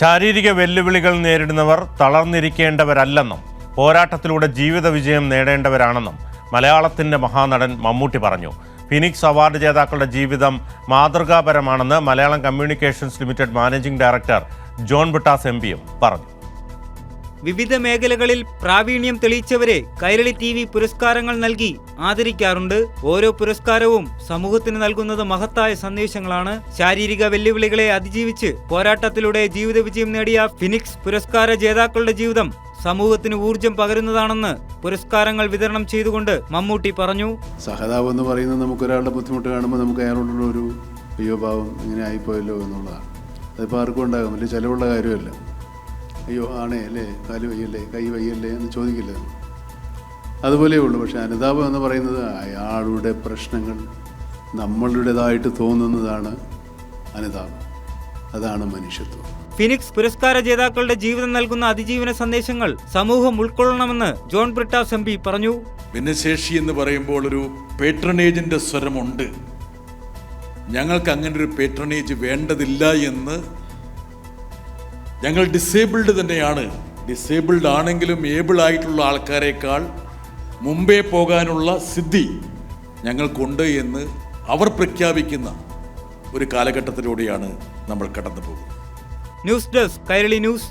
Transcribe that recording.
ശാരീരിക വെല്ലുവിളികൾ നേരിടുന്നവർ തളർന്നിരിക്കേണ്ടവരല്ലെന്നും പോരാട്ടത്തിലൂടെ ജീവിത വിജയം നേടേണ്ടവരാണെന്നും മലയാളത്തിന്റെ മഹാനടൻ മമ്മൂട്ടി പറഞ്ഞു. ഫിനിക്സ് അവാർഡ് ജേതാക്കളുടെ ജീവിതം മാതൃകാപരമാണെന്ന് Malayalam communications limited managing director John Brittas M പറഞ്ഞു. വിവിധ മേഖലകളിൽ പ്രാവീണ്യം തെളിയിച്ചവരെ കൈരളി ടി വി പുരസ്കാരങ്ങൾ നൽകി ആദരിക്കാറുണ്ട്. ഓരോ പുരസ്കാരവും സമൂഹത്തിന് നൽകുന്നത് മഹത്തായ സന്ദേശങ്ങളാണ്. ശാരീരിക വെല്ലുവിളികളെ അതിജീവിച്ച് പോരാട്ടത്തിലൂടെ ജീവിത വിജയം നേടിയ ഫിനിക്സ് പുരസ്കാര ജേതാക്കളുടെ ജീവിതം സമൂഹത്തിന് ഊർജം പകരുന്നതാണെന്ന് പുരസ്കാരങ്ങൾ വിതരണം ചെയ്തുകൊണ്ട് മമ്മൂട്ടി പറഞ്ഞു. സഹതാവ് എന്ന് പറയുന്നത് നമുക്കൊരാളുടെ ബുദ്ധിമുട്ട് കാണുമ്പോൾ നമുക്ക് അയാളോടുള്ള ഒരു അയ്യോ പാവം ഇങ്ങനെ ആയിപ്പോയല്ലോ എന്നുള്ളതാണ്. അതിപ്പോൾ ആർക്കും ഉണ്ടാകും വലിയ ചിലവുള്ള കാര്യമല്ല. അയ്യോ ആണേ അല്ലേ? കാൽ വയ്യല്ലേ? കൈ വയ്യല്ലേ എന്ന് ചോദിക്കില്ല. അതുപോലെ ഉള്ളൂ. പക്ഷെ അനുതാപം എന്ന് പറയുന്നത് അയാളുടെ പ്രശ്നങ്ങൾ നമ്മളുടേതായിട്ട് തോന്നുന്നതാണ് അനുതാപം. അതാണ് മനുഷ്യത്വം. ഫിനിക്സ് പുരസ്കാര ജേതാക്കളുടെ ജീവിതം നൽകുന്ന അതിജീവന സന്ദേശങ്ങൾ സമൂഹം ഉൾക്കൊള്ളണമെന്ന് ജോൺ ബ്രിട്ടാസ് എം പി പറഞ്ഞു. ഭിന്നശേഷി എന്ന് പറയുമ്പോൾ ഒരു പേട്രണേജിന്റെ സ്വരമുണ്ട്. ഞങ്ങൾക്ക് അങ്ങനെ ഒരു പേട്രണേജ് വേണ്ടതില്ല എന്ന് ഞങ്ങൾ ഡിസേബിൾഡ് തന്നെയാണ്. ഡിസേബിൾഡ് ആണെങ്കിലും ഏബിൾ ആയിട്ടുള്ള ആൾക്കാരെക്കാൾ മുമ്പേ പോകാനുള്ള സിദ്ധി ഞങ്ങൾക്കുണ്ട് എന്ന് അവർ പ്രഖ്യാപിക്കുന്ന ഒരു കാലഘട്ടത്തിലൂടെയാണ് നമ്മൾ കടന്നു പോകുന്നത് ന്യൂസ് ഡെസ്ക് കൈരളി ന്യൂസ്.